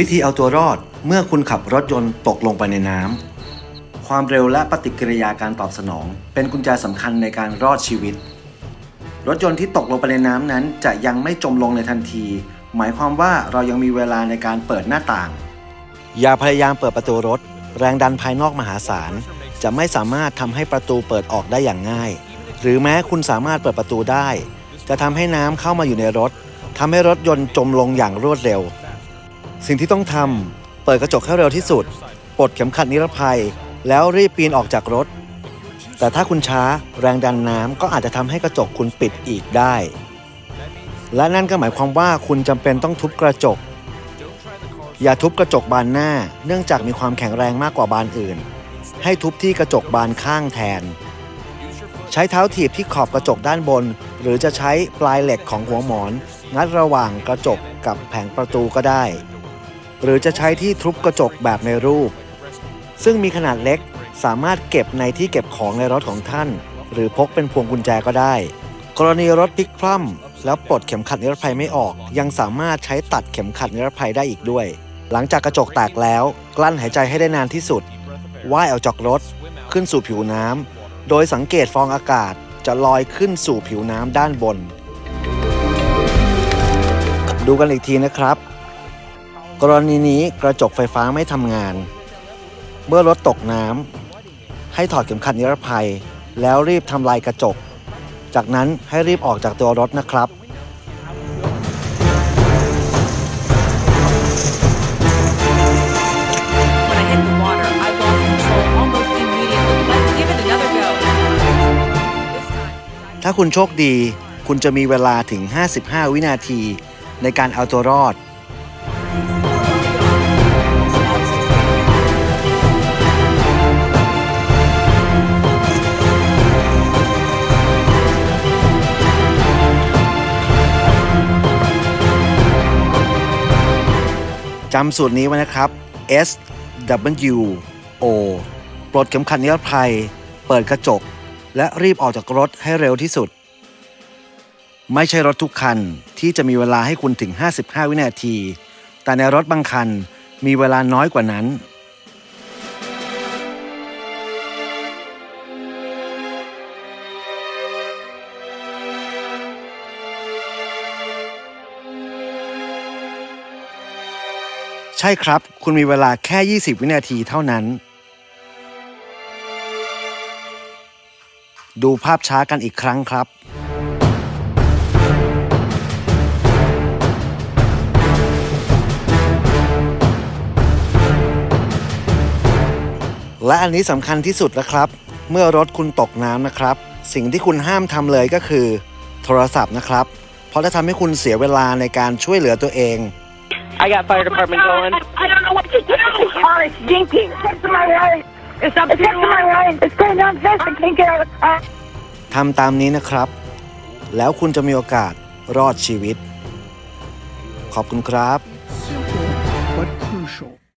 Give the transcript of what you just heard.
วิธีเอาตัวรอดเมื่อคุณขับรถยนต์ตกลงไปในน้ำ ความเร็วและปฏิกิริยาการตอบสนอง เป็นกุญแจสำคัญในการรอดชีวิต รถยนต์ที่ตกลงไปในน้ำนั้นจะยังไม่จมลงในทันที หมายความว่าเรายังมีเวลาในการเปิดหน้าต่าง อย่าพยายามเปิดประตูรถ แรงดันภายนอกมหาศาล จะไม่สามารถทำให้ประตูเปิดออกได้อย่างง่าย หรือแม้คุณสามารถเปิดประตูได้ จะทำให้น้ำเข้ามาอยู่ในรถทำให้รถยนต์จมลงอย่างรวดเร็ว สิ่งที่ต้องทำเปิดกระจกให้เร็วที่สุด ปลดเข็มขัดนิรภัย แล้วรีบปีนออกจากรถ แต่ถ้าคุณช้าแรงดันน้ำก็อาจจะทำให้กระจกคุณปิดอีกได้ และนั่นก็หมายความว่าคุณจำเป็นต้องทุบกระจก อย่าทุบกระจกบานหน้า เนื่องจากมีความแข็งแรงมากกว่าบานอื่น ให้ทุบที่กระจกบานข้างแทน ใช้เท้าถีบที่ขอบกระจกด้านบน หรือจะใช้ปลายเหล็กของหัวหมอน งัดระหว่างกระจกกับแผงประตูก็ได้ หรือจะใช้ที่ทุบกระจกแบบในรูป ซึ่งมีขนาดเล็กสามารถเก็บในที่เก็บของในรถของท่าน หรือพกเป็นพวงกุญแจก็ได้ กรณีรถพลิกคว่ำแล้วปลดเข็มขัดนิรภัยไม่ออก ยังสามารถใช้ตัดเข็มขัดนิรภัยได้อีกด้วย หลังจากกระจกแตกแล้ว กลั้นหายใจให้ได้นานที่สุดว่ายออกจากรถ ขึ้นสู่ผิวน้ำโดยสังเกตฟองอากาศจะลอยขึ้นสู่ผิวน้ำด้านบน ดูกันอีกทีนะครับ กรณีนี้กระจกไฟฟ้าไม่ทำงาน เมื่อรถตกน้ำให้ถอดเข็มขัดนิรภัย แล้วรีบทำลายกระจก จากนั้นให้รีบออกจากตัวรถนะครับ When I hit the water, I lost control almost immediately. Let's give it another go. This time, ถ้าคุณโชคดี คุณจะมีเวลาถึง 55 วินาทีในการเอาตัวรอด จำสูตรนี้ไว้นะครับ S W O ปลดเข็มขัดนิรภัย เปิดกระจก และรีบออกจากรถให้เร็วที่สุด ไม่ใช่รถทุกคันที่จะมีเวลาให้คุณถึง 55 วินาที แต่ในรถบางคันมีเวลาน้อยกว่านั้น ช่ครับ คุณมีเวลาแค่ 20 วินาทีเท่านั้น ดูภาพช้ากันอีกครั้งครับและอันนี้สำคัญที่สุดนะครับ เมื่อรถคุณตกน้ำนะครับ สิ่งที่คุณห้ามทำเลยก็คือ โทรศัพท์นะครับ เพราะจะทำให้คุณเสียเวลาในการช่วยเหลือตัวเอง I got fire department going. I don't know what to do. Oh, it's stinking. It's next to my right. It's up. It's next to my right. It's going down fast. I can't get out of the car. ทำตามนี้นะครับ แล้วคุณจะมีโอกาสรอดชีวิต ขอบคุณครับ